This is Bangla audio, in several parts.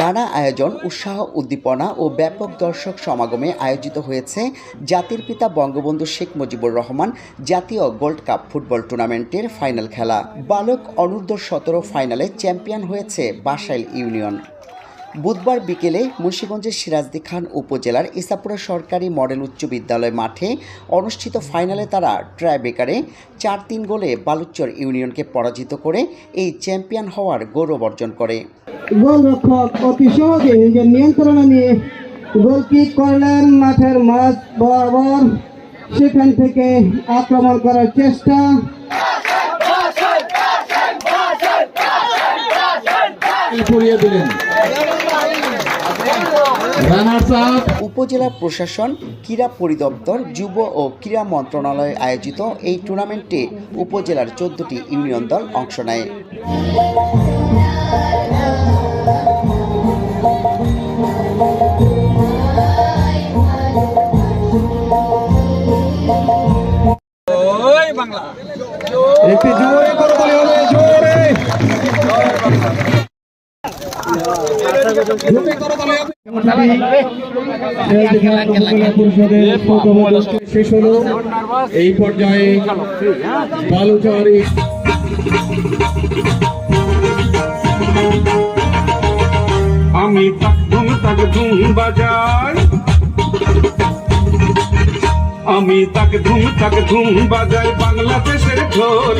নানা আয়োজন, উৎসাহ, উদ্দীপনা ও ব্যাপক দর্শক সমাগমে আয়োজিত হয়েছে জাতির পিতা বঙ্গবন্ধু শেখ মুজিবুর রহমান জাতীয় গোল্ড কাপ ফুটবল টুর্নামেন্টের ফাইনাল খেলা। বালক অনূর্ধ্ব সতেরো ফাইনালে চ্যাম্পিয়ন হয়েছে বাসাইল ইউনিয়ন। বুধবার বিকেলে মুন্সিগঞ্জের সিরাজদি খান উপজেলার ইসাপুরা সরকারি মডেল উচ্চ বিদ্যালয় মাঠে অনুষ্ঠিত ফাইনালে তারা ট্রাইবেকারে চার তিন গোলে বালুচর ইউনিয়নকে পরাজিত করে এই চ্যাম্পিয়ন হওয়ার গৌরব অর্জন করে গোলরক্ষক অতি সহজে নিজের নিয়ন্ত্রণে নিয়ে গোলকিক করলেন মাঠের মাঝ বরাবর সেখান থেকে আক্রমণ করার চেষ্টা পুড়িয়ে দিলেন উপজেলা প্রশাসন ক্রীড়া পরিদপ্তর যুব ও ক্রীড়া মন্ত্রণালয় আয়োজিত এই টুর্নামেন্টে উপজেলার চোদ্দটি ইউনিয়ন দল অংশ নেয়। একটি শেষ হলো এই পর্যায়ে বালুচরি আমি ধুম ধুম বাজাই আমি তাক ধুম তাক ধুম বাজাই বাংলাদেশের ঢোল।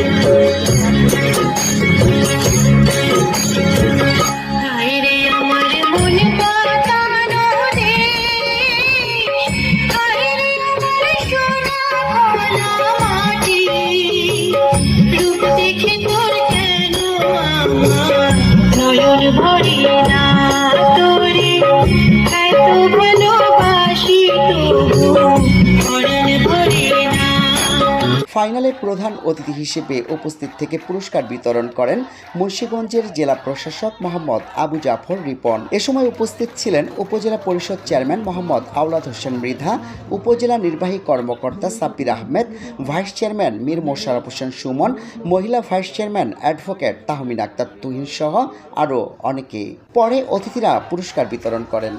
ফাইনালে প্রধান অতিথি হিসেবে উপস্থিত থেকে পুরস্কার বিতরণ করেন মুন্সীগঞ্জের জেলা প্রশাসক মোহাম্মদ আবু জাফর রিপন। এ সময় উপস্থিত ছিলেন উপজেলা পরিষদ চেয়ারম্যান মোহাম্মদ আওলাদ হোসেন মৃধা, উপজেলা নির্বাহী কর্মকর্তা সাব্বির আহমেদ, ভাইস চেয়ারম্যান মীর মোশারফ হোসেন সুমন, মহিলা vice chairman advocate Tahmin Akter Tuhin সহ আরও অনেকে। পরে অতিথিরা পুরস্কার বিতরণ করেন।